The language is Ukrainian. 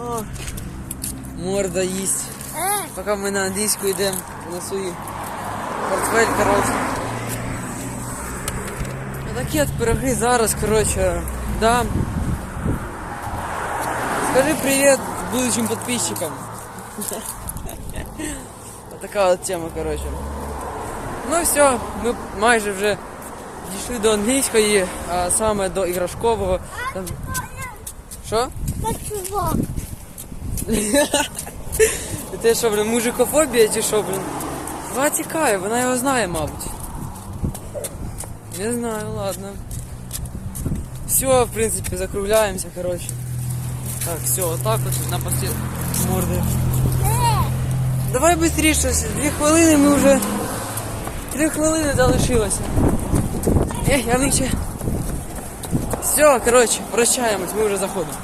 Ага. Морда їсть. Поки ми на англійську йдемо свої портфель, коротше. Такі от пироги зараз, коротше, да. Скажи привет будущим подписчикам. Така от тема, коротше. Ну все, ми майже вже дійшли до англійської, а саме до іграшкового. Там... Що? Ти що, блин, мужикофобія чи що, блин? Вона тікає, вона його знає, мабуть. Не знаю, ладно. Все, в принципі, закругляємося, коротше. Так, все, отак от на пості морди. Давай швидше, дві хвилини ми вже. Три хвилини залишилося. Ех, я нижче. Все, коротше, прощаємось, ми вже заходимо.